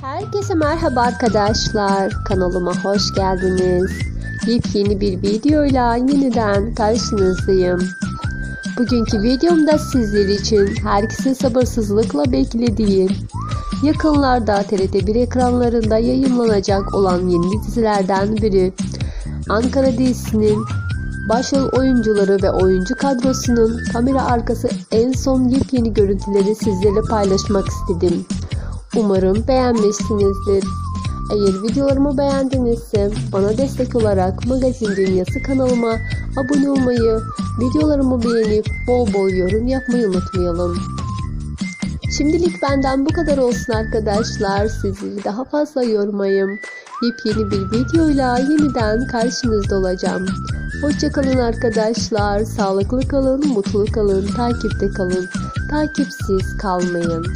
Herkese merhaba arkadaşlar. Kanalıma hoş geldiniz. Yepyeni bir videoyla yeniden karşınızdayım. Bugünkü videomda sizler için herkesin sabırsızlıkla beklediği, yakınlarda TRT1 ekranlarında yayınlanacak olan yeni dizilerden biri. Ankara dizisinin başrol oyuncuları ve oyuncu kadrosunun kamera arkası en son yepyeni görüntüleri sizlerle paylaşmak istedim. Umarım beğenmişsinizdir. Eğer videolarımı beğendinizse bana destek olarak Magazin Dünyası kanalıma abone olmayı, videolarımı beğenip bol bol yorum yapmayı unutmayalım. Şimdilik benden bu kadar olsun arkadaşlar. Sizleri daha fazla yormayayım. Yepyeni bir videoyla yeniden karşınızda olacağım. Hoşçakalın arkadaşlar. Sağlıklı kalın, mutlu kalın, takipte kalın. Takipsiz kalmayın.